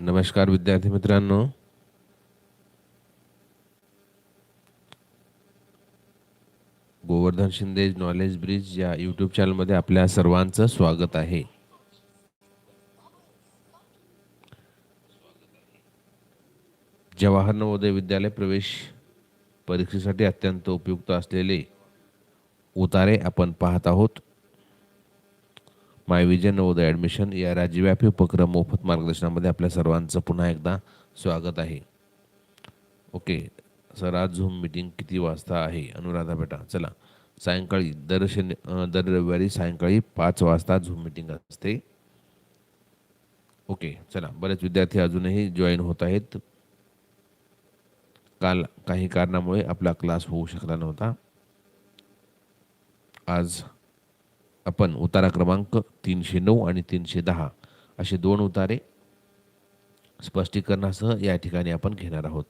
नमस्कार विद्यार्थी मित्रांनो. गोवर्धन शिंदे नॉलेज ब्रिज या यूट्यूब चॅनलमध्ये आपल्या सर्वांचं स्वागत आहे. जवाहर नवोदय विद्यालय प्रवेश परीक्षेसाठी अत्यंत उपयुक्त असलेले उतारे आपण पाहत आहोत. माय विजय नवोदय ॲडमिशन या राज्यव्यापी उपक्रम मोफत मार्गदर्शनामध्ये आपल्या सर्वांचं पुन्हा एकदा स्वागत आहे. ओके सर आज झूम मीटिंग किती वाजता आहे? अनुराधा बेटा चला. सायंकाळी दर शनि दर रविवारी सायंकाळी पाच वाजता झूम मीटिंग असते. ओके चला. बरेच विद्यार्थी अजूनही जॉईन होत आहेत. काल काही कारणामुळे आपला क्लास होऊ शकला नव्हता. आज आपण उतारा क्रमांक तीनशे नऊ आणि तीनशे दहा असे दोन उतारे स्पष्टीकरणासह या ठिकाणी आपण घेणार आहोत.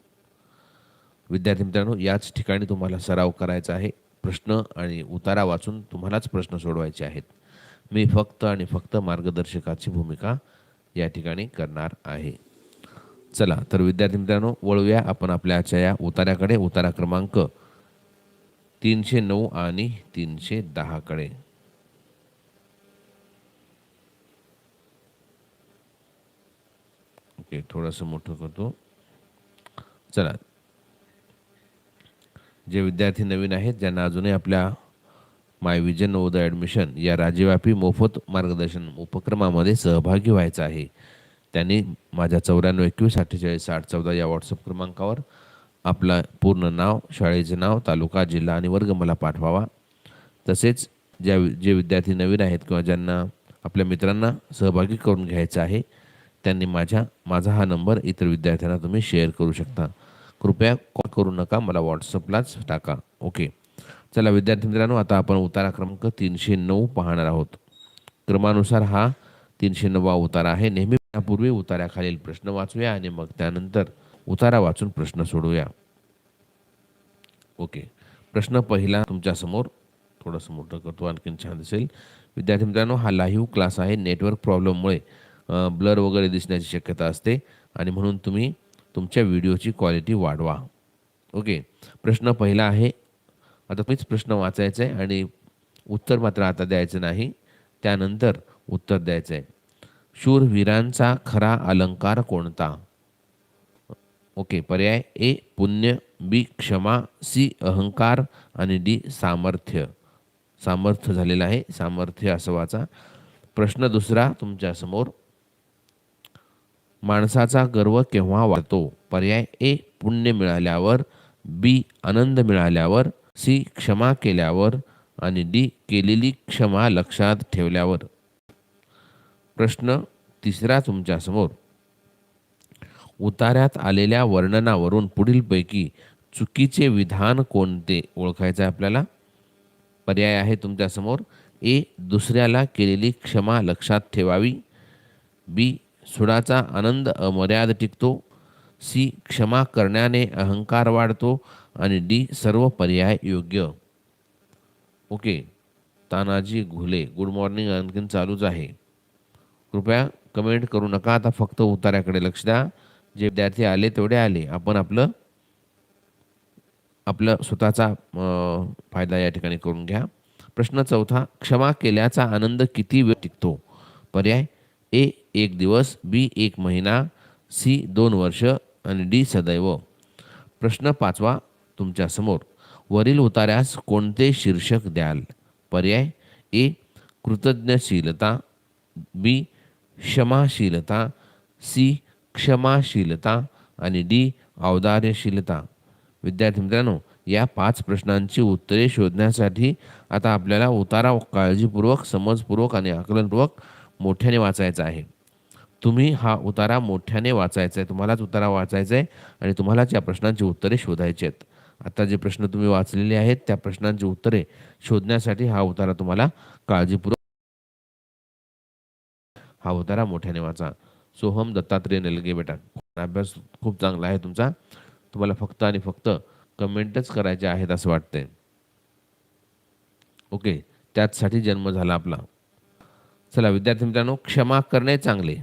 विद्यार्थी मित्रांनो याच ठिकाणी तुम्हाला सराव करायचा आहे. प्रश्न आणि उतारा वाचून तुम्हालाच प्रश्न सोडवायचे आहेत. मी फक्त आणि फक्त मार्गदर्शकाची भूमिका या ठिकाणी करणार आहे. चला तर विद्यार्थी मित्रांनो वळूया आपण आपल्या आजच्या या उतार्याकडे उतारा क्रमांक तीनशे नऊ आणि तीनशे दहाकडे ओके थोडंसं मोठं करतो. चला. जे विद्यार्थी नवीन आहेत ज्यांना अजूनही आपल्या माय विजन नवोदय ॲडमिशन या राज्यव्यापी मोफत मार्गदर्शन उपक्रमामध्ये सहभागी व्हायचं आहे. त्यांनी माझ्या चौऱ्याण्णव एकवीस अठ्ठेचाळीस साठ चौदा या व्हॉट्सअप क्रमांकावर आपलं पूर्ण नाव शाळेचे नाव तालुका जिल्हा आणि वर्ग मला पाठवावा. तसेच ज्या जे विद्यार्थी नवीन आहेत किंवा ज्यांना आपल्या मित्रांना सहभागी करून घ्यायचं आहे त्यांनी माझ्या माझा हा नंबर इतर विद्यार्थ्यांना तुम्ही शेअर करू शकता. कृपया कॉल करू नका मला व्हॉट्सअपलाच टाका. ओके चला विद्यार्थी मित्रांनो आता आपण उतारा क्रमांक तीनशे नऊ पाहणार आहोत. क्रमानुसार हा तीनशे नववा उतारा आहे. नेहमी यापूर्वी उताऱ्याखालील प्रश्न वाचूया आणि मग त्यानंतर उतारा वाचून प्रश्न सोडूया. ओके प्रश्न पहिला तुमच्यासमोर थोडंसं मोठं करतो आणखीन छान दिसेल. विद्यार्थी मित्रांनो हा लाईव्ह क्लास आहे. नेटवर्क प्रॉब्लेममुळे ब्लर वगैरे दिसण्याची शक्यता असते आणि म्हणून तुम्ही तुमच्या व्हिडिओची क्वालिटी वाढवा. ओके? प्रश्न पहिला आहे आता तुम्हीच प्रश्न वाचायचा आहे आणि उत्तर मात्र आता द्यायचं नाही त्यानंतर उत्तर द्यायचं आहे. शूरवीरांचा खरा अलंकार कोणता? ओके पर्याय ए पुण्य बी क्षमा सी अहंकार आणि डी सामर्थ्य. सामर्थ्य झालेलं आहे सामर्थ्य असं वाचा. प्रश्न दुसरा तुमच्यासमोर. माणसाचा गर्व केव्हा वाढतो? पर्याय ए पुण्य मिळाल्यावर बी आनंद मिळाल्यावर सी क्षमा केल्यावर आणि डी केलेली क्षमा लक्षात ठेवल्यावर. प्रश्न तिसरा तुमच्यासमोर. उतार्यात आलेल्या वर्णनावरून पुढीलपैकी चुकीचे विधान कोणते ओळखायचं आहे आपल्याला? पर्याय आहे तुमच्यासमोर. ए दुसऱ्याला केलेली क्षमा लक्षात ठेवावी. बी सुडाचा आनंद अमर्याद टिकतो. सी क्षमा करण्याने अहंकार वाढतो आणि डी सर्व पर्याय योग्य. Okay. Tanaji Ghule good morning आणखीन चालूच आहे. कृपया कमेंट करू नका आता फक्त उतार्याकडे लक्ष द्या. जे विद्यार्थी आले तेवढे आले. आपण आपलं आपलं स्वतःचा फायदा या ठिकाणी करून घ्या. प्रश्न चौथा क्षमा केल्याचा आनंद किती वेळ टिकतो? पर्याय ए एक दिवस बी एक महिना सी दोन वर्ष आणि डी सदैव. प्रश्न पाचवा तुमच्यासमोर वरील उतार्यास कोणते शीर्षक द्याल? पर्याय ए कृतज्ञशीलता बी क्षमाशीलता सी क्षमाशीलता आणि डी औदार्यशीलता. विद्यार्थी मित्रांनो या पाच प्रश्नांची उत्तरे शोधण्यासाठी आता आपल्याला उतारा काळजीपूर्वक समजपूर्वक आणि आकलनपूर्वक मोठ्याने वाचायचा आहे. तुम्ही हा उतारा मोठ्याने वाचायचा आहे तुम्हालाच उतारा वाचायचा आहे आणि तुम्हालाच या प्रश्नांची उत्तरे शोधायची आहेत. आता जे प्रश्न तुम्ही वाचलेले आहेत त्या प्रश्नांची उत्तरे शोधण्यासाठी हा उतारा तुम्हाला काळजीपूर्वक हा उतारा मोठ्याने वाचा. सोहम दत्तात्रेय नलगे बेटा अभ्यास खूप चांगला आहे तुमचा. तुम्हाला फक्त आणि फक्त कमेंटच करायचे आहेत असं वाटतंय. ओके त्याचसाठी जन्म झाला आपला. चला विद्यार्थी मित्रांनो क्षमा करणे चांगले.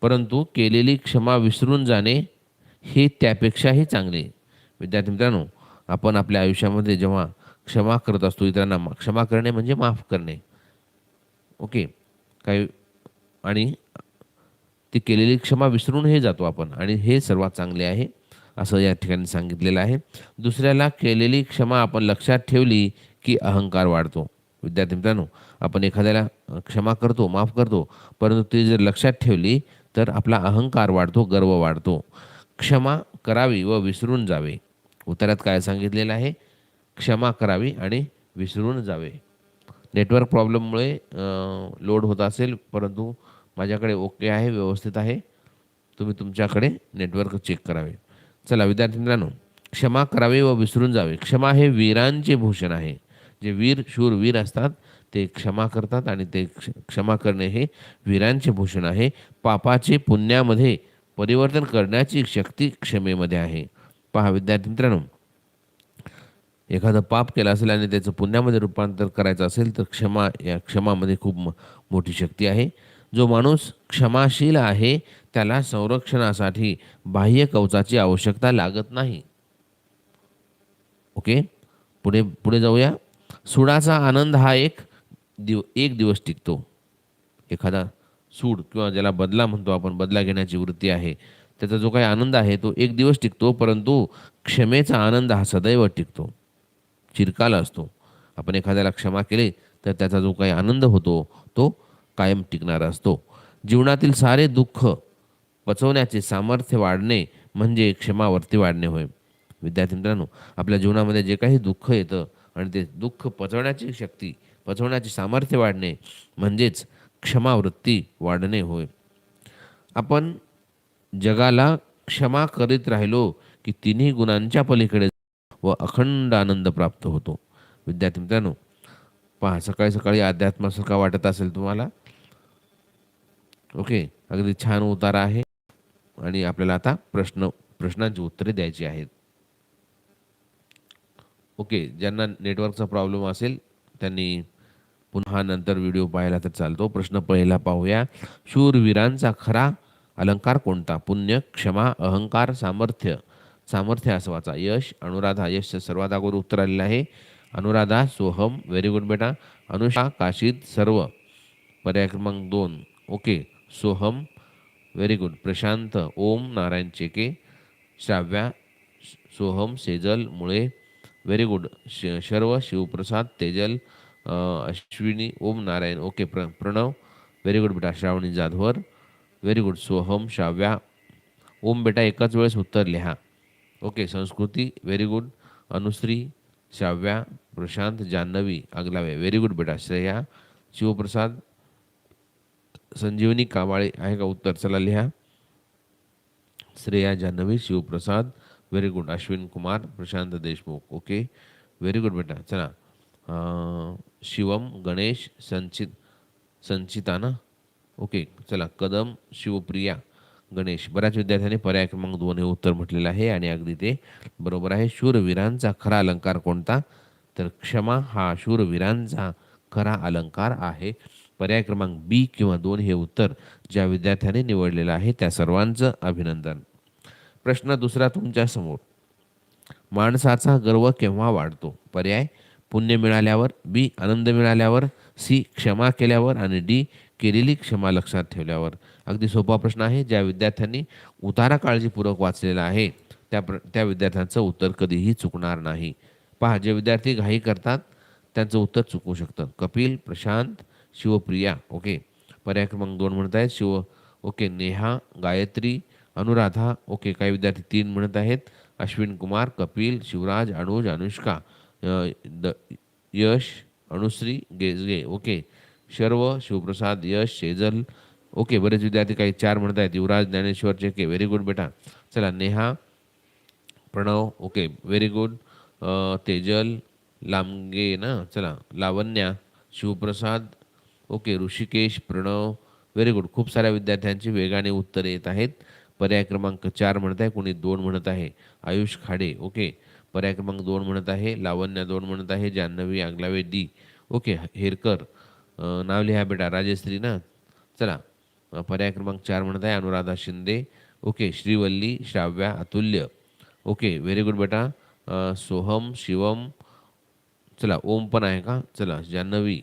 परंतु केलेली क्षमा विसरून जाणे हे त्यापेक्षाही चांगले. विद्यार्थी मित्रांनो आपण आपल्या आयुष्यामध्ये जेव्हा क्षमा करत असतो इतरांना क्षमा करणे म्हणजे माफ करणे. ओके? काही आणि ती केलेली क्षमा विसरूनही जातो आपण आणि हे सर्वात चांगले आहे असं या ठिकाणी सांगितलेलं आहे. दुसऱ्याला केलेली क्षमा आपण लक्षात ठेवली की अहंकार वाढतो. विद्यार्थी मित्रांनो आपण एखाद्याला क्षमा करतो माफ करतो परंतु ती जर लक्षात ठेवली तर आपला अहंकार वाढतो गर्व वाढतो. क्षमा करावी व विसरून जावे. उत्तरात काय सांगितलेलं आहे? क्षमा करावी आणि विसरून जावे. नेटवर्क प्रॉब्लेममुळे लोड होत असेल परंतु माझ्याकडे ओके आहे व्यवस्थित आहे. तुम्ही तुमच्याकडे नेटवर्क चेक करावे. चला विद्यार्थी मित्रांनो क्षमा करावे व विसरून जावे. क्षमा हे वीरांचे भूषण आहे. जे वीर शूर वीर असतात ते क्षमा करतात आणि ते क्ष- क्षमा करणे हे वीरांचे भूषण आहे. पापाचे पुण्यामध्ये परिवर्तन करण्याची शक्ती क्षमेमध्ये आहे. पहा विद्यार्थी मित्रांनो एखादं पाप केलं असेल आणि त्याचं पुण्यामध्ये रूपांतर करायचं असेल तर क्षमा या क्षमामध्ये खूप म- मोठी शक्ती आहे. जो माणूस क्षमाशील आहे त्याला संरक्षणासाठी बाह्य कवचाची आवश्यकता लागत नाही. ओके? पुढे पुढे जाऊया. सुडाचा आनंद हा एक दिव एक दिवस टिकतो. एखादा सूड किंवा ज्याला बदला म्हणतो आपण बदला घेण्याची वृत्ती आहे त्याचा जो काही आनंद आहे तो एक दिवस टिकतो परंतु क्षमेचा आनंद हा सदैव टिकतो. चिरकाल असतो. आपण एखाद्याला क्षमा केली तर त्याचा जो काही आनंद होतो तो कायम टिकणारा असतो. जीवनातील सारे दुःख पचवण्याचे सामर्थ्य वाढणे म्हणजे क्षमावरती वाढणे होय. विद्यार्थी मित्रांनो आपल्या जीवनामध्ये जे काही दुःख येतं आणि ते दुःख पचवण्याची शक्ती पचवण्याचे सामर्थ्य वाढणे म्हणजेच क्षमावृत्ती वाढणे होय. आपण जगाला क्षमा करीत राहिलो की तिन्ही गुणांच्या पलीकडे व अखंड आनंद प्राप्त होतो. विद्यार्थी मित्रांनो पहा सकाळी सकाळी अध्यात्मासारखा वाटत असेल तुम्हाला? ओके अगदी छान उतारा आहे. आणि आपल्याला आता प्रश्न प्रश्नांची उत्तरे द्यायची आहेत. ओके ज्यांना नेटवर्कचा प्रॉब्लेम असेल त्यांनी पुन्हा नंतर व्हिडिओ पाहायला तर चालतो. प्रश्न पहिला पाहूया. शूरवीरांचा खरा अलंकार कोणता? पुण्य क्षमा अहंकार सामर्थ्य? सामर्थ्य असं वाचा यश अनुराधा. यश सर्वात अगोदर उत्तर आलेलं आहे. अनुराधा सोहम व्हेरी गुड बेटा. अनुषा काशीद सर्व. पर्याय क्रमांक दोन. Okay Soham very good. Prashant Om Narayan Cheke Shravya Soham Sejal Mule very good श शर्व शिवप्रसाद तेजल अश्विनी ओम नारायण ओके प्र प्रणव व्हेरी गुड बेटा. श्रावणी जाधवर व्हेरी गुड सोहम शाव्या ओम बेटा एकाच वेळेस उत्तर लिहा. Okay Sanskruti. Very good Anushree Shavya Prashant Janhavi Agalawe very good बेटा. श्रेया शिवप्रसाद संजीवनी कामाळे आहे का उत्तर? चला लिहा. Shreya Janhavi Shivprasad very good Ashwin Kumar Prashant Deshmukh okay very good बेटा चला शिवम गणेश संचित संचिता ना ओके चला कदम शिवप्रिया गणेश बऱ्याच विद्यार्थ्यांनी पर्याय क्रमांक दोन हे उत्तर म्हटलेलं आहे आणि अगदी ते बरोबर आहे शूरवीरांचा खरा अलंकार कोणता तर क्षमा हा शूरवीरांचा खरा अलंकार आहे पर्याय क्रमांक बी किंवा दोन हे उत्तर ज्या विद्यार्थ्याने निवडलेलं आहे त्या सर्वांचं अभिनंदन प्रश्न दुसरा तुमच्यासमोर माणसाचा गर्व केव्हा वाढतो? पर्याय पुण्य मिळाल्यावर बी आनंद मिळाल्यावर सी क्षमा केल्यावर आणि डी केलेली क्षमा लक्षात ठेवल्यावर. अगदी सोपा प्रश्न आहे ज्या विद्यार्थ्यांनी उतारा काळजीपूर्वक वाचलेला आहे त्या प्र त्या विद्यार्थ्यांचं उत्तर कधीही चुकणार नाही. पहा जे विद्यार्थी घाई करतात त्यांचं उत्तर चुकवू शकतं. कपिल प्रशांत शिवप्रिया ओके. पर्याय क्रमांक दोन म्हणत आहेत शिव ओके नेहा गायत्री अनुराधा ओके काही विद्यार्थी तीन म्हणत आहेत. अश्विन कुमार कपिल शिवराज अनुज अनुष्का द यश अनुश्री गेजगे ओके. शर्व शिवप्रसाद यश शेजल ओके बरेच विद्यार्थी काही चार म्हणत आहेत. युवराज ज्ञानेश्वर चेके व्हेरी गुड बेटा. चला Neha Pranav okay very good Tejal Lambage ना? चला Lavanya Shivprasad okay Rushikesh Pranav very good खूप साऱ्या विद्यार्थ्यांची वेगाने उत्तरे येत आहेत. पर्याय क्रमांक चार म्हणत आहे कोणी दोन म्हणत आहे आयुष खाडे ओके. पर्याय क्रमांक दोन म्हणत आहे लावण्या दोन म्हणत आहे जान्हवी आगलावे डी ओके. हेरकर नाव लिहा बेटा राजश्री ना? चला. पर्याय क्रमांक चार म्हणत आहे Anuradha Shinde okay. Shrivalli Shravya Atulya okay. Very good बेटा. सोहम शिवम चला. ओम पण आहे का? चला. जान्हवी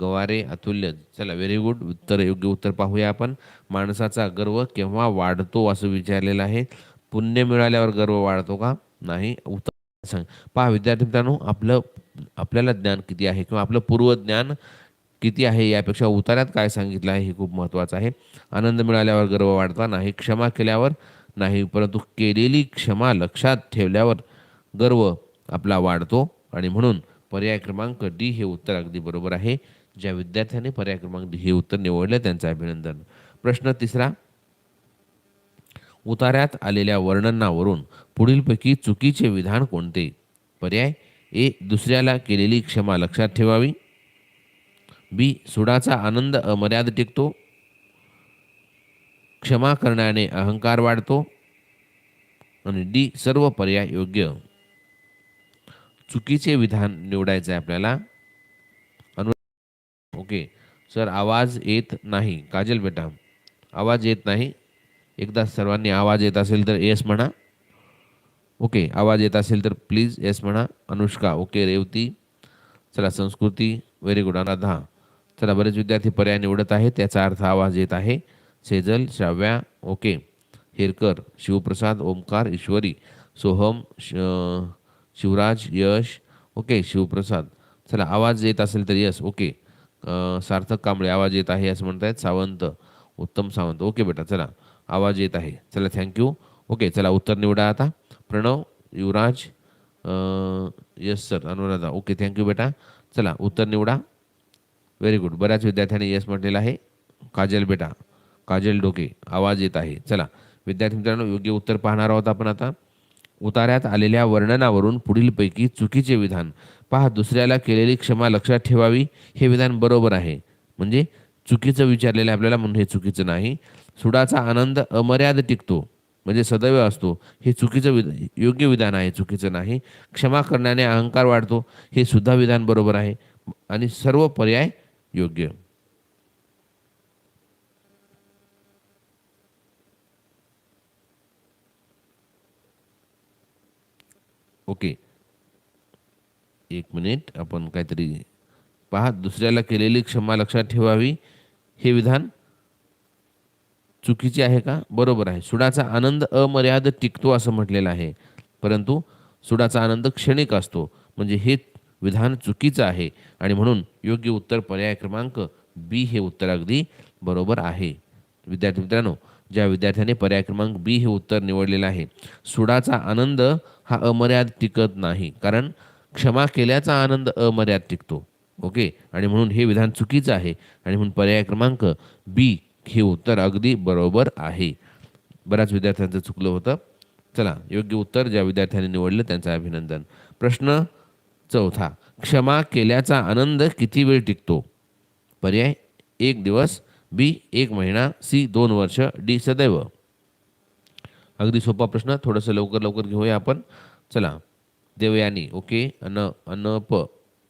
गवारे अतुल्य चला व्हेरी गुड उत्तर योग्य उत्तर पाहूया आपण. माणसाचा गर्व केव्हा वाढतो असं विचारलेलं आहे. पुण्य मिळाल्यावर गर्व वाढतो का? नाही. उत्तर सांग. पहा विद्यार्थी मित्रांनो आपलं आपल्याला ज्ञान किती आहे किंवा आपलं पूर्वज्ञान किती आहे यापेक्षा उतार्यात काय सांगितलं आहे हे खूप महत्त्वाचं आहे. आनंद मिळाल्यावर गर्व वाढता नाही क्षमा केल्यावर नाही परंतु केलेली क्षमा लक्षात ठेवल्यावर गर्व आपला वाढतो. आणि म्हणून पर्याय क्रमांक डी हे उत्तर अगदी बरोबर आहे. ज्या विद्यार्थ्यांनी पर्याय क्रमांक हे उत्तर निवडले त्यांचं अभिनंदन. प्रश्न तिसरा. उतार्यात आलेल्या वर्णनावरून पुढीलपैकी चुकीचे विधान कोणते? पर्याय ए. दुसऱ्याला केलेली क्षमा लक्षात ठेवावी. बी. सुडाचा आनंद अमर्याद टिकतो. क्षमा करण्याने अहंकार वाढतो. आणि डी. सर्व पर्याय योग्य. चुकीचे विधान निवडायचं आहे आपल्याला. ओके. सर आवाज येत नाही. काजल बेटा आवाज येत नाही. एकदा सर्वांनी आवाज येत असेल तर येस म्हणा. ओके आवाज येत असेल तर प्लीज येस म्हणा. अनुष्का ओके रेवती. चला संस्कृती व्हेरी गुड अनाधा. चला बरेच विद्यार्थी पर्याय निवडत आहेत. त्याचा अर्थ आवाज येत आहे. सेजल श्राव्या ओके. हेरकर शिवप्रसाद ओमकार ईश्वरी. सोहम श- शिवराज यश. ओके शिवप्रसाद. चला आवाज येत असेल तर यस ओके. सार्थक कांबळे आवाज येत आहे असं म्हणतायत. सावंत उत्तम सावंत. ओके बेटा चला. आवाज येत आहे. चला थँक्यू ओके चला उत्तर निवडा आता. Pranav Yuvraj yes sir Anuradha. Okay thank you बेटा. चला उत्तर निवडा. व्हेरी गुड बऱ्याच विद्यार्थ्यांनी यस म्हटलेलं आहे. काजल बेटा. काजल डोके. आवाज येत आहे. चला. विद्यार्थी मित्रांनो योग्य उत्तर पाहणार आहोत आपण आता. उतार्यात आलेल्या वर्णनावरून पुढीलपैकी चुकीचे विधान. पहा दुसऱ्याला केलेली क्षमा लक्षात ठेवावी हे विधान बरोबर आहे. म्हणजे चुकीचं विचारलेलं आपल्याला म्हणून हे चुकीचं नाही. सुडाचा आनंद अमर्याद टिकतो. म्हणजे सदैव असतो. हे चुकीचं विध योग्य विधान आहे चुकीचं नाही. क्षमा करण्याने अहंकार वाढतो. हे सुद्धा विधान बरोबर आहे. आणि सर्व पर्याय योग्य. ओके. एक मिनिट आपण काहीतरी पहा. दुसऱ्याला केलेली क्षमा लक्षात ठेवावी. हे विधान चुकीचे आहे का? बरोबर आहे. सुडाचा आनंद अमर्याद टिकतो असं म्हटलेलं आहे. परंतु सुडाचा आनंद क्षणिक असतो. म्हणजे हे विधान चुकीचं आहे. आणि म्हणून योग्य उत्तर पर्याय क्रमांक बी हे उत्तर अगदी बरोबर आहे. विद्यार्थी मित्रांनो ज्या विद्यार्थ्याने पर्याय क्रमांक बी हे उत्तर निवडलेलं आहे सुडाचा आनंद हा अमर्याद टिकत नाही. कारण क्षमा केल्याचा आनंद अमर्याद टिकतो. ओके? आणि म्हणून हे विधान चुकीचं आहे. आणि म्हणून पर्याय क्रमांक बी हे उत्तर अगदी बरोबर आहे. बऱ्याच विद्यार्थ्यांचं चुकलं होतं. चला योग्य उत्तर ज्या विद्यार्थ्यांनी निवडलं त्यांचं अभिनंदन. प्रश्न चौथा. क्षमा केल्याचा आनंद किती वेळ टिकतो? पर्याय एक दिवस. बी एक महिना. सी दोन वर्ष. डी सदैव. अगदी सोपा प्रश्न. थोडंसं लवकर लवकर घेऊया आपण. चला देवयानी ओके? अन अनप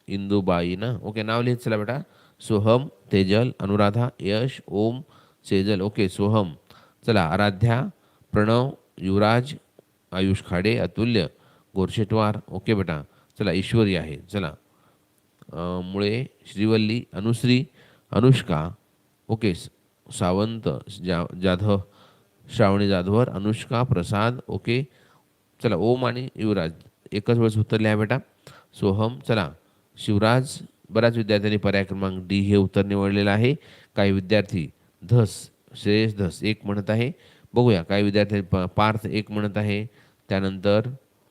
इंदुबाई ना? ओके नाव लिहित चला बेटा. सोहम तेजल अनुराधा यश ओम सेजल ओके सोहम. चला आराध्या प्रणव युवराज आयुष खाडे अतुल्य गोरशेटवार ओके बेटा. चला ईश्वरी आहे. चला. मुळे श्रीवल्ली अनुश्री अनुष्का ओके सावंत जा जाधव श्रावणी जाधवर अनुष्का प्रसाद ओके. चला ओम आणि युवराज. एकच वेळेस उत्तर लिहा बेटा. सोहम चला. शिवराज बऱ्याच विद्यार्थ्यांनी पर्याय क्रमांक डी हे उत्तर निवडलेलं आहे. काही विद्यार्थी धस श्रेयस धस एक म्हणत आहे. बघूया काही विद्यार्थी प पार्थ एक म्हणत आहे. त्यानंतर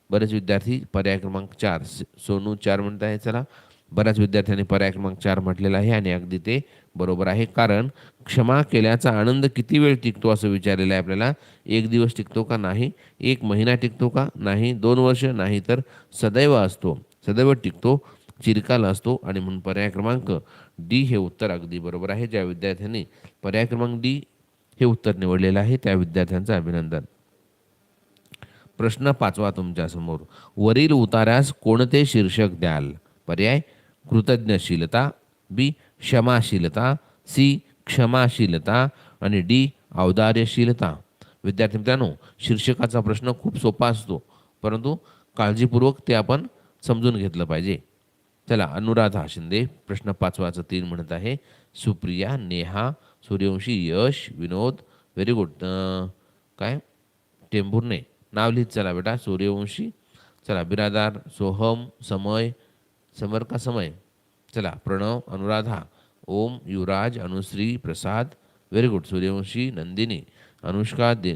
बरेच विद्यार्थी पर्याय क्रमांक चार स- सोनू चार म्हणत आहे. चला. बऱ्याच विद्यार्थ्यांनी पर्याय क्रमांक चार म्हटलेला आहे आणि अगदी ते बरोबर आहे. कारण क्षमा केल्याचा आनंद किती वेळ टिकतो असं विचारलेलं आहे आपल्याला? एक दिवस टिकतो का नाही? एक महिना टिकतो का नाही? दोन वर्ष नाही तर सदैव असतो. सदैव टिकतो चिरकाल असतो आणि म्हणून पर्याय क्रमांक डी हे उत्तर अगदी बरोबर आहे. ज्या विद्यार्थ्यांनी पर्याय क्रमांक डी हे उत्तर निवडलेलं आहे त्या विद्यार्थ्यांचं अभिनंदन. प्रश्न पाचवा तुमच्यासमोर. वरील उतारास कोणते शीर्षक द्याल? पर्याय कृतज्ञशीलता बी क्षमाशीलता सी क्षमाशीलता आणि डी औदार्यशीलता विद्यार्थी मित्रांनो शीर्षकाचा प्रश्न खूप सोपा असतो परंतु काळजीपूर्वक ते आपण समजून घेतलं पाहिजे. चला अनुराधा शिंदे प्रश्न पाचवाचं तीन म्हणत आहे सुप्रिया नेहा सूर्यवंशी यश विनोद व्हेरी गुड काय? टेंभुर्ने नाव लिहित चला बेटा सूर्यवंशी. चला बिरादार सोहम समय समर का समय? चला प्रणव अनुराधा. ओम युवराज अनुश्री प्रसाद. Very good Suryavanshi Nandini. Anushka दि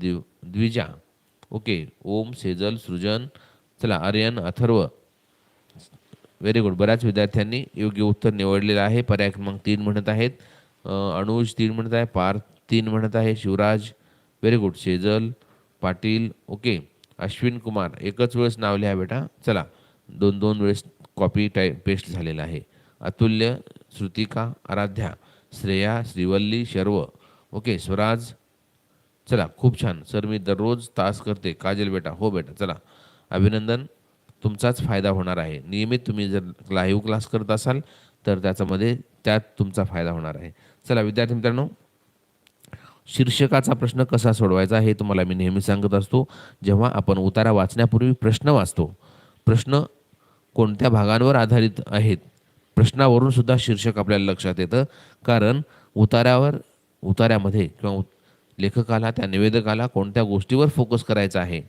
दिव द्विजा. ओके ओम सेजल सृजन. चला आर्यन अथर्व. व्हेरी गुड बऱ्याच विद्यार्थ्यांनी योग्य उत्तर निवडलेलं आहे. पर्याय क्रमांक तीन म्हणत आहेत. अनुज तीन म्हणत आहे. पार्थ तीन म्हणत आहे. Shivraj very good Sejal Patil. Okay Ashwin Kumar. एकच वेळेस नाव लिहा बेटा. चला दोन दोन वेळेस कॉपी टाय पेस्ट झालेला आहे. अतुल्य श्रुतिका आराध्या श्रेया श्रीवल्ली शर्व. ओके स्वराज. चला खूप छान. सर मी दररोज तास करते. काजल बेटा हो बेटा चला. अभिनंदन. तुमचाच फायदा होणार आहे. नियमित तुम्ही जर लाईव्ह क्लास करत असाल तर त्याच्यामध्ये त्यात तुमचा फायदा होणार आहे. चला विद्यार्थी मित्रांनो शीर्षकाचा प्रश्न कसा सोडवायचा हे तुम्हाला मी नेहमी सांगत असतो. जेव्हा आपण उतारा वाचण्यापूर्वी प्रश्न वाचतो. प्रश्न कोणत्या भागांवर आधारित आहेत? प्रश्नावरून सुद्धा शीर्षक आपल्याला लक्षात येतं. कारण उतार्यावर उतार्यामध्ये किंवा उत- लेखकाला त्या निवेदकाला कोणत्या गोष्टीवर फोकस करायचा आहे?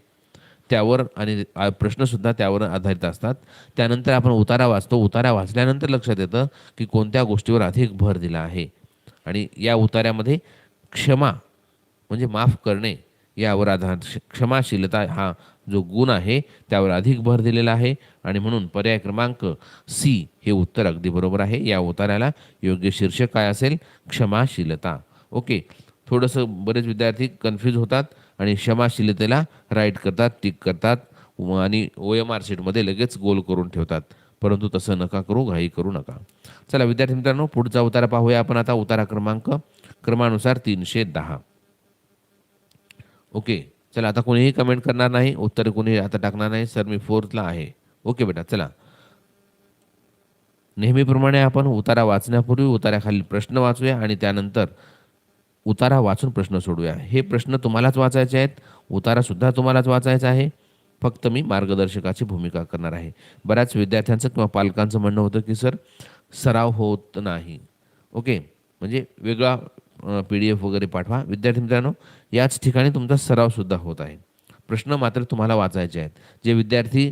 त्यावर आणि प्रश्नसुद्धा त्यावर आधारित असतात. त्यानंतर आपण उतारा वाचतो. उतारा वाचल्यानंतर लक्षात येतं की कोणत्या गोष्टीवर अधिक भर दिला आहे. आणि या उतार्यामध्ये क्षमा म्हणजे माफ करणे यावर आधार. क्षमाशीलता हा जो गुण आहे त्यावर अधिक भर दिलेला आहे. आणि म्हणून पर्याय क्रमांक सी हे उत्तर अगदी बरोबर आहे. या उतार्याला योग्य शीर्षक काय असेल? क्षमाशीलता. ओके. थोडंसं बरेच विद्यार्थी कन्फ्यूज होतात आणि क्षमाशीलतेला राईट करतात टिक करतात व- आणि ओ एम आर शीटमध्ये लगेच गोल करून ठेवतात. परंतु तसं नका करू घाई करू नका. चला विद्यार्थी मित्रांनो पुढचा उतारा पाहूया आपण आता. उतारा क्रमांक क्रमानुसार तीनशे दहा. ओके चला आता कोणीही कमेंट करणार नाही. उत्तर कोणी आता टाकणार नाही. सर मी फोर्थला आहे. ओके बेटा. चला. नेहमीप्रमाणे आपण उतारा वाचण्यापूर्वी उताराखाली प्रश्न वाचूया आणि त्यानंतर उतारा वाचून प्रश्न सोडूया. हे प्रश्न तुम्हालाच वाचायचे आहेत. उतारासुद्धा तुम्हालाच वाचायचा आहे. फक्त मी मार्गदर्शकाची भूमिका करणार आहे. बऱ्याच विद्यार्थ्यांचं किंवा पालकांचं म्हणणं होतं की सर सराव होत नाही. ओके म्हणजे वेगळा पी डी एफ वगैरे पाठवा. विद्यार्थी मित्रांनो याच ठिकाणी तुमचा सरावसुद्धा होत आहे. प्रश्न मात्र तुम्हाला वाचायचे आहेत. जे विद्यार्थी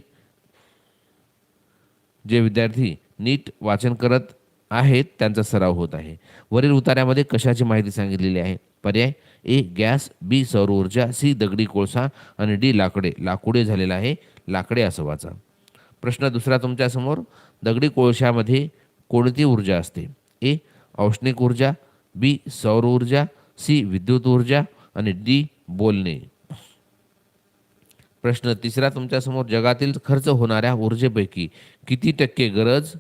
जे विद्यार्थी नीट वाचन करत आहेत त्यांचा सराव होत आहे. वरील उतार्यामध्ये कशाची माहिती सांगितलेली आहे? पर्याय ए गॅस बी सौर ऊर्जा सी दगडी कोळसा आणि डी लाकडे. लाकुडे झालेला आहे. लाकडे असं वाचा. प्रश्न दुसरा तुमच्यासमोर. दगडी कोळशामध्ये कोणती ऊर्जा असते? ए औष्णिक ऊर्जा बी सौर ऊर्जा सी विद्युत ऊर्जा आणि डी बोलणे. प्रश्न तिसरा तुमच्यासमोर जगातील खर्च होणाऱ्या ऊर्जेपैकी किती टक्के गरज?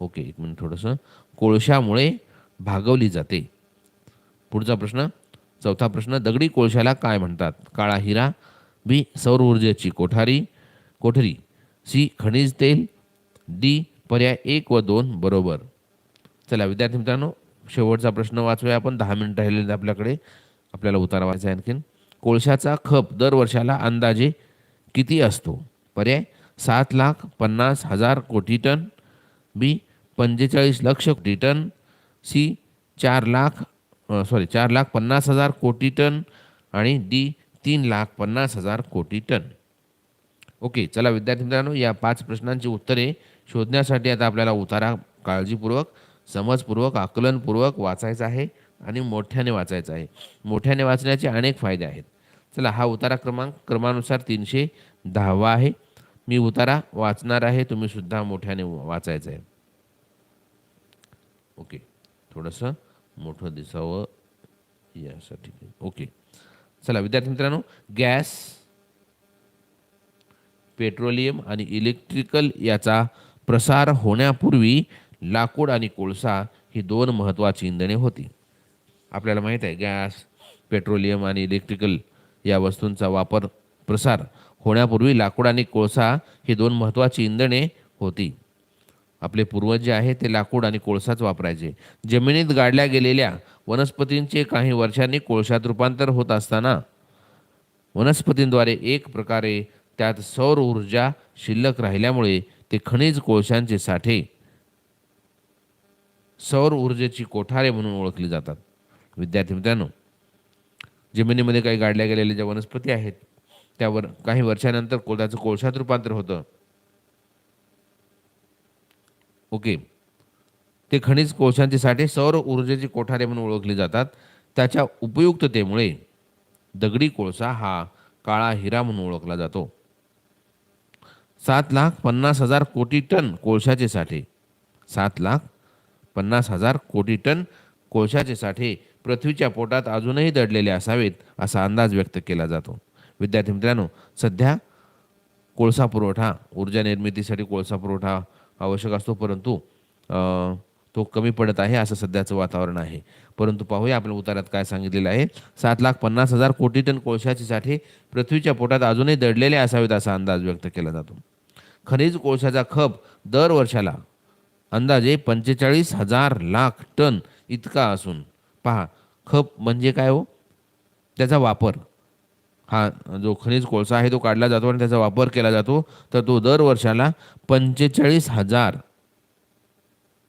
ओके एक मिनिट थोडंसं. कोळशामुळे भागवली जाते. पुढचा प्रश्न चौथा प्रश्न दगडी कोळशाला काय म्हणतात? काळा हिरा बी सौर ऊर्जेची कोठारी कोठरी सी खनिज तेल डी पर्याय एक व दोन बरोबर. चला विद्यार्थी मित्रांनो शेवटचा प्रश्न वाचूया आपण. दहा मिनिट राहिलेले आपल्याकडे. आपल्याला उतारा आहे आणखीन. कोळशाचा खप दर वर्षाला अंदाजे किती असतो? पर्याय सात लाख पन्नास हजार कोटी टन. बी पंचेचाळीस लक्ष कोटी टन. सी चार लाख सॉरी चार लाख पन्नास हजार कोटी टन. आणि डी तीन लाख पन्नास हजार कोटी टन. ओके चला विद्यार्थी मित्रांनो या पाच प्रश्नांची उत्तरे शोधण्यासाठी आता आपल्याला उतारा काळजीपूर्वक समजपूर्वक आकलनपूर्वक वाचायचा आहे आणि मोठ्याने वाचायचं आहे. मोठ्याने वाचण्याचे अनेक फायदे आहेत. चला हा उतारा क्रमांक क्रमानुसार तीनशे दहावा आहे. मी उतारा वाचणार आहे तुम्ही सुद्धा मोठ्याने वाचायचं आहे. ओके थोडंसं मोठं दिसावं यासाठी. ओके चला विद्यार्थी मित्रांनो गॅस पेट्रोलियम आणि इलेक्ट्रिकल याचा प्रसार होण्यापूर्वी लाकूड आणि कोळसा ही दोन महत्त्वाची इंधने होती. आपल्याला माहीत आहे गॅस पेट्रोलियम आणि इलेक्ट्रिकल या वस्तूंचा वापर प्रसार होण्यापूर्वी लाकूड आणि कोळसा ही दोन महत्त्वाची इंधने होती. आपले पूर्वज जे आहे ते लाकूड आणि कोळसाच वापरायचे. जमिनीत गाडल्या गेलेल्या वनस्पतींचे काही वर्षांनी कोळशात रूपांतर होत असताना वनस्पतींद्वारे एक प्रकारे त्यात सौर ऊर्जा शिल्लक राहिल्यामुळे ते खनिज कोळशांचे साठे सौर ऊर्जेची कोठारे म्हणून ओळखली जातात. विद्यार्थी मित्रांनो जमिनीमध्ये काही गाडल्या गेलेल्या ज्या वनस्पती आहेत त्यावर काही वर्षानंतर कोळ्याचं कोळशात रूपांतर होतं. ओके. ते खनिज कोळशांचे साठे सौर ऊर्जेची कोठारे म्हणून ओळखली जातात. त्याच्या उपयुक्ततेमुळे दगडी कोळसा हा काळा हिरा म्हणून ओळखला जातो. सात लाख पन्नास हजार कोटी टन कोळशाचे साठे. सात लाख पन्नास हजार कोटी टन कोळशाचे साठे पृथ्वीच्या पोटात अजूनही दडलेले असावेत असा अंदाज व्यक्त केला जातो. विद्यार्थी मित्रांनो सध्या कोळसा पुरवठा ऊर्जा निर्मितीसाठी कोळसा पुरवठा आवश्यक असतो परंतु तो कमी पडत आहे असं सध्याचं वातावरण आहे. परंतु पाहूया आपल्या उतारात काय सांगितलेलं आहे. सात लाख पन्नास हजार कोटी टन कोळशाचे साठे पृथ्वीच्या पोटात अजूनही दडलेले असावेत असा अंदाज व्यक्त केला जातो. खनिज कोळशाचा खप दर वर्षाला अंदाजे पंचेचाळीस हजार लाख टन इतका असून. पहा खप म्हणजे काय हो? त्याचा वापर. हा जो खनिज कोळसा आहे तो काढला जातो आणि त्याचा वापर केला जातो. तर तो दर वर्षाला पंचेचाळीस हजार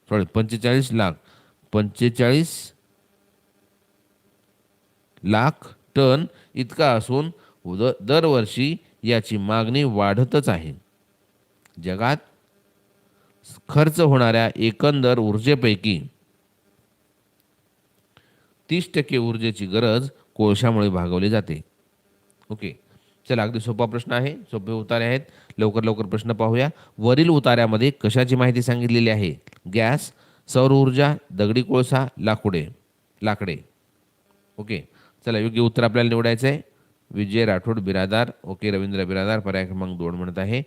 सॉरी पंचेचाळीस लाख पंचेचाळीस लाख टन इतका असून उद- दरवर्षी याची मागणी वाढतच आहे. जगात खर्च होणाऱ्या एकंदर ऊर्जेपैकी तीस टक्के ऊर्जेची गरज कोळशामुळे भागवली जाते. ओके. चला अगदी सोपा प्रश्न आहे. सोपे उतारे आहेत. लवकर लवकर प्रश्न पाहूया. वरील उतार्यामध्ये कशाची माहिती सांगितलेली आहे? गॅस सौर ऊर्जा दगडी कोळसा लाकुडे लाकडे. ओके. चला योग्य उत्तर आपल्याला निवडायचं आहे विजय राठोड बिरादार. ओके रवींद्र बिरादार. पर्याय क्रमांक दोन म्हणत आहे.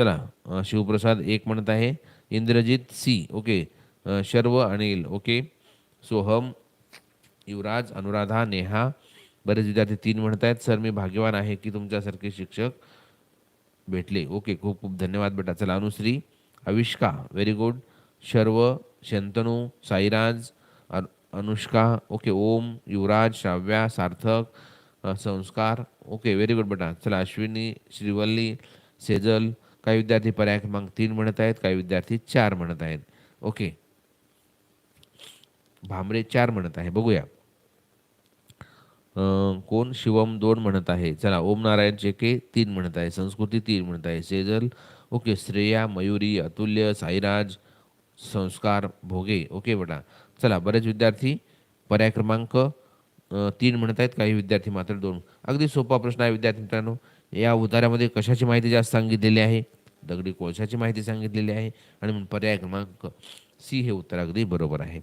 चला शिवप्रसाद एक म्हणत आहे Indrajit C okay Sharv Anil okay Soham Yuvraj Anuradha Neha बरेच विद्यार्थी तीन म्हणत आहेत. सर मी भाग्यवान आहे की तुमच्यासारखे शिक्षक भेटले. ओके खूप खूप धन्यवाद बेटा. चला Anushree Avishka very good. Sharv Shantanu Sairaj Anushka okay Om Yuvraj Shravya Sarthak Sanskar okay very good बेटा. चला अश्विनी श्रीवल्ली सेजल काही विद्यार्थी पर्याय क्रमांक तीन म्हणत आहेत काही विद्यार्थी चार म्हणत आहेत. ओके. भांबरे चार म्हणत आहे. बघूया. कोण? शिवम दोन म्हणत आहे. चला ओम नारायण चेके तीन म्हणत आहे. संस्कृती तीन म्हणत आहे. सेजल. ओके श्रेया मयुरी अतुल्य साईराज संस्कार भोगे. ओके बेटा. चला बरेच विद्यार्थी पर्याय क्रमांक तीन म्हणत आहेत. काही विद्यार्थी मात्र दोन. अगदी सोपा प्रश्न आहे विद्यार्थी मित्रांनो. या उतार्यामध्ये कशाची माहिती जास्त सांगितलेली आहे? दगडी कोळशाची माहिती सांगितलेली आहे आणि पर्याय क्रमांक सी हे उत्तर अगदी बरोबर आहे.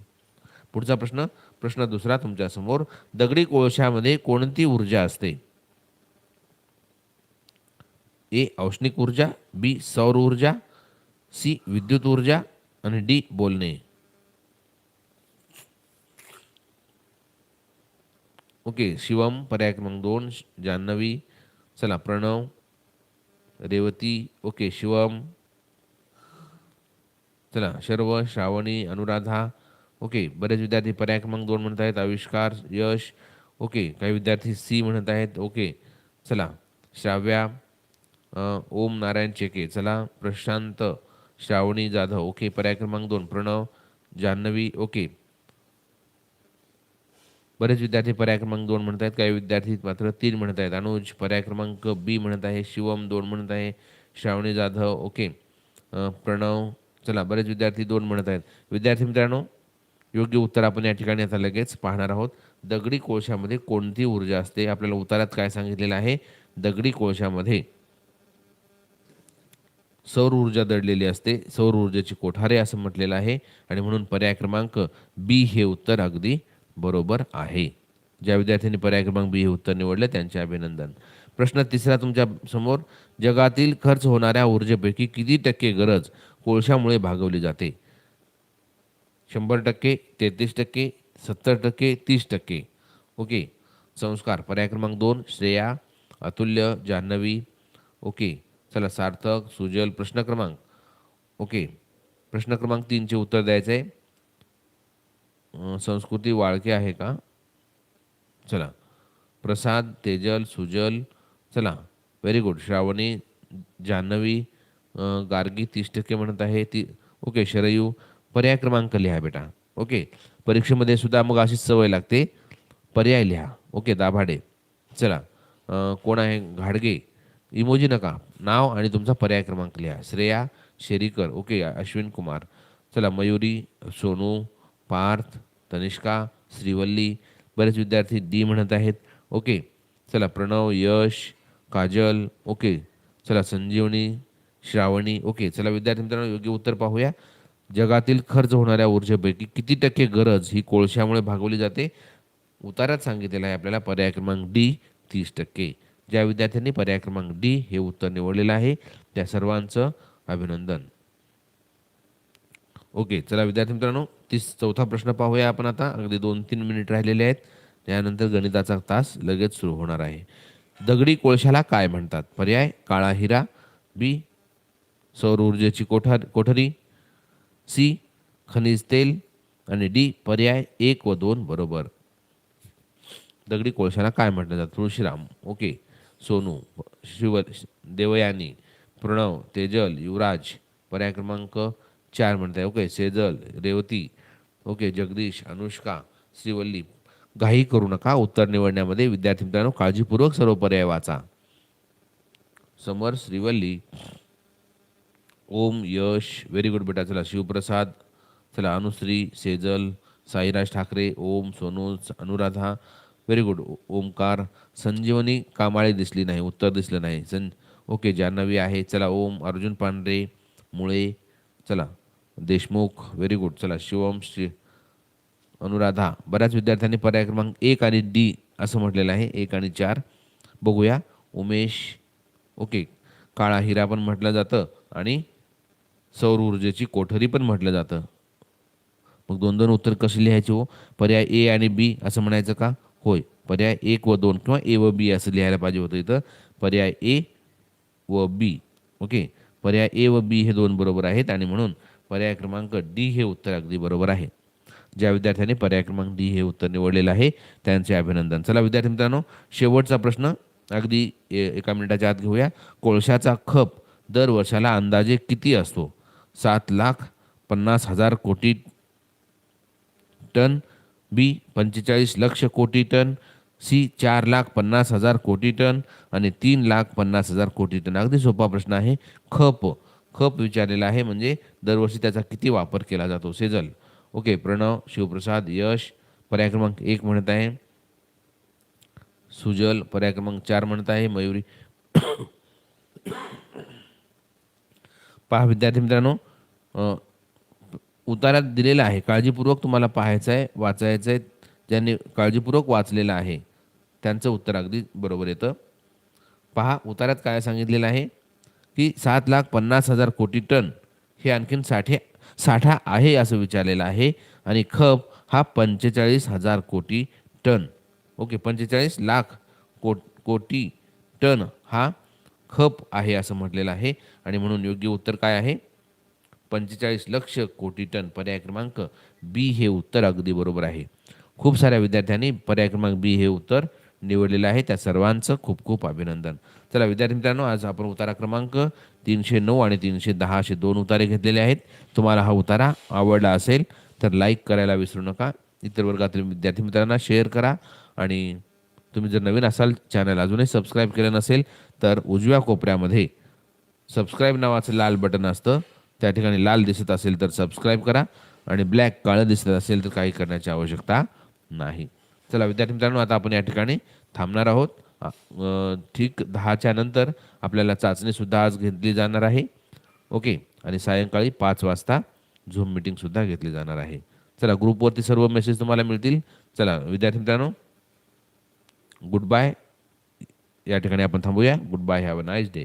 पुढचा प्रश्न प्रश्न दुसरा तुमच्यासमोर दगडी कोळशामध्ये कोणती ऊर्जा असते? ए औष्णिक ऊर्जा बी सौर ऊर्जा सी विद्युत ऊर्जा आणि डी बोलणे. ओके शिवम पर्याय क्रमांक दोन जान्हवी चला प्रणव रेवती ओके शिवम चला शर्व श्रावणी अनुराधा ओके बरेच विद्यार्थी पर्याय क्रमांक दोन म्हणत आहेत आविष्कार यश ओके काही विद्यार्थी सी म्हणत आहेत ओके चला श्राव्या ओम नारायण चेके चला प्रशांत श्रावणी जाधव ओके पर्याय क्रमांक दोन प्रणव जान्हवी ओके बरेच विद्यार्थी पर्याय क्रमांक दोन म्हणत आहेत. काही विद्यार्थी मात्र तीन म्हणत आहेत. अनुज पर्याय क्रमांक बी म्हणत आहे. शिवम दोन म्हणत आहे. श्रावणी जाधव ओके. प्रणव चला बरेच विद्यार्थी दोन म्हणत आहेत. विद्यार्थी मित्रांनो योग्य उत्तर आपण या ठिकाणी आता लगेच पाहणार आहोत. दगडी कोळशामध्ये कोणती ऊर्जा असते? आपल्याला उतारात काय सांगितलेलं आहे? दगडी कोळशामध्ये सौर ऊर्जा दडलेली असते. सौर ऊर्जेची कोठारे असं म्हटलेलं आहे. आणि म्हणून पर्याय क्रमांक बी हे उत्तर अगदी बरोबर आहे. ज्या विद्यार्थ्यांनी पर्याय क्रमांक बी हे उत्तर निवडले त्यांचे अभिनंदन. प्रश्न तिसरा तुमच्यासमोर जगातील खर्च होणाऱ्या ऊर्जेपैकी किती टक्के गरज कोळशामुळे भागवली जाते? शंभर टक्के तेहतीस टक्के सत्तर टक्के तीस टक्के. ओके संस्कार. पर्याय क्रमांक दोन श्रेया अतुल्य जान्हवी. ओके चला सार्थक सुजल प्रश्न क्रमांक. ओके प्रश्न क्रमांक तीनचे उत्तर द्यायचं आहे संस्कृती वाळके आहे का? चला. प्रसाद तेजल सुजल चला. व्हेरी गुड श्रावणी जान्हवी गार्गी तीस टक्के म्हणत आहे. ती ओके शरयू पर्याय क्रमांक लिहा बेटा. ओके परीक्षेमध्ये सुद्धा मग अशीच सवय लागते. पर्याय लिहा. ओके दाभाडे. चला. कोण आहे? घाडगे. इमोजी नका. नाव आणि तुमचा पर्याय क्रमांक लिहा. श्रेया शेरीकर. ओके अश्विन कुमार. चला मयुरी सोनू पार्थ तनिष्का श्रीवल्ली बरेच विद्यार्थी डी म्हणत आहेत. ओके चला प्रणव यश काजल ओके चला संजीवनी श्रावणी ओके चला विद्यार्थी मित्रांनो योग्य उत्तर पाहूया. जगातील खर्च होणाऱ्या ऊर्जेपैकी किती टक्के गरज ही कोळशामुळे भागवली जाते? उतारात सांगितलेलं आहे आपल्याला पर्याय क्रमांक डी तीस टक्के. ज्या विद्यार्थ्यांनी पर्याय क्रमांक डी हे उत्तर निवडलेलं आहे त्या सर्वांचं अभिनंदन. ओके चला विद्यार्थी मित्रांनो तीस चौथा प्रश्न पाहूया आपण आता. अगदी दोन तीन मिनिट राहिलेले आहेत. त्यानंतर गणिताचा तास लगेच सुरू होणार आहे. दगडी कोळशाला काय म्हणतात? पर्याय काळा हिरा. बी सौर ऊर्जेची कोठार कोठरी. सी खनिज तेल. आणि डी पर्याय एक व दोन बरोबर. दगडी कोळशाला काय म्हटलं जातं? तुळशीराम. ओके सोनू शिव देवयानी प्रणव तेजल युवराज. पर्याय क्रमांक चार म्हणताय. Okay Sejal Revati okay Jagdish Anushka Shrivalli. घाई करू नका उत्तर निवडण्यामध्ये. विद्यार्थी मित्रांनो काळजीपूर्वक सर्व पर्याय वाचा. समर श्रीवल्ली. ओम यश. व्हेरी गुड बेटा. चला शिवप्रसाद. चला Anushree Sejal Sairaj Thackeray. Om Sonu Anuradha. Very good Omkar. संजीवनी कामाळे दिसली नाही. उत्तर दिसलं नाही. सं ओके जान्हवी आहे. चला ओम अर्जुन पांढरे मुळे. चला. देशमुख व्हेरी गुड चला शिवम श्री अनुराधा. बऱ्याच विद्यार्थ्यांनी पर्याय क्रमांक एक आणि डी असं म्हटलेलं आहे. एक आणि चार. बघूया. उमेश ओके काळा हिरा पण म्हटलं जातं आणि सौर ऊर्जेची कोठरी पण म्हटलं जातं. मग दोन दोन उत्तर कसे लिहायचे हो? पर्याय ए आणि बी असं म्हणायचं का? होय. पर्याय एक व दोन किंवा ए व बी असं लिहायला पाहिजे होतं इथं. पर्याय ए व बी ओके पर्याय ए व बी हे दोन बरोबर आहेत आणि म्हणून पर्याय क्रमांक डी हे उत्तर अगदी बरोबर आहे. ज्या विद्यार्थ्यांनी पर्याय क्रमांक डी हे उत्तर निवडलेलं आहे त्यांचे अभिनंदन. चला विद्यार्थी मित्रांनो शेवटचा प्रश्न अगदी ए- एका मिनिटाच्या आत घेऊया. कोळशाचा खप दर वर्षाला अंदाजे किती असतो? सात लाख पन्नास हजार कोटी टन बी पंचेचाळीस लक्ष कोटी टन सी चार लाख पन्नास हजार कोटी टन आणि तीन लाख पन्नास हजार कोटी टन. अगदी सोपा प्रश्न आहे. खप. खप विचारलेला आहे म्हणजे दरवर्षी त्याचा किती वापर केला जातो? सेजल. ओके प्रणव शिवप्रसाद यश पर्याय क्रमांक एक म्हणत आहे. सुजल पर्याय क्रमांक चार म्हणत आहे. मयुरी. पहा विद्यार्थी मित्रांनो उतारात दिलेला आहे. काळजीपूर्वक तुम्हाला पाहायचं आहे वाचायचं आहे ज्यांनी काळजीपूर्वक वाचलेलं आहे. त्यांचं उत्तर अगदी बरोबर येतं. पहा उतारात काय सांगितलेलं आहे? की सात लाख पन्नास हजार कोटी टन हे आणखीन साठे साठा आहे असं विचारलेलं आहे आणि खप हा पंचेचाळीस हजार कोटी टन. ओके पंचेचाळीस लाख को कोटी टन हा खप आहे असं म्हटलेलं आहे. आणि म्हणून योग्य उत्तर काय आहे? पंचेचाळीस लक्ष कोटी टन पर्याय क्रमांक बी हे उत्तर अगदी बरोबर आहे. खूप साऱ्या विद्यार्थ्यांनी पर्याय क्रमांक बी हे उत्तर निवडलेलं आहे. त्या सर्वांचं खूप खूप अभिनंदन. चला विद्यार्थी मित्रांनो आज आपण उतारा क्रमांक तीनशे नऊ आणि तीनशे दहा असे दोन उतारे घेतलेले आहेत. तुम्हाला हा उतारा आवडला असेल तर लाईक करायला विसरू नका. इतर वर्गातील विद्यार्थी मित्रांना शेअर करा आणि तुम्ही जर नवीन असाल चॅनल अजूनही सबस्क्राईब केलं नसेल तर उजव्या कोपऱ्यामध्ये सबस्क्राईब नावाचं लाल बटन असतं. त्या ठिकाणी लाल दिसत असेल तर सबस्क्राईब करा आणि ब्लॅक काळं दिसत असेल तर काही करण्याची आवश्यकता नाही. चला विद्यार्थी मित्रांनो आता आपण या ठिकाणी थांबणार आहोत. ठीक दहाच्या नंतर आपल्याला चाचणीसुद्धा आज घेतली जाणार आहे. ओके आणि सायंकाळी पाच वाजता झूम मिटिंगसुद्धा घेतली जाणार आहे. चला ग्रुपवरती सर्व मेसेज तुम्हाला मिळतील. चला विद्यार्थी मित्रांनो गुड बाय या ठिकाणी आपण थांबूया. Good bye have a nice day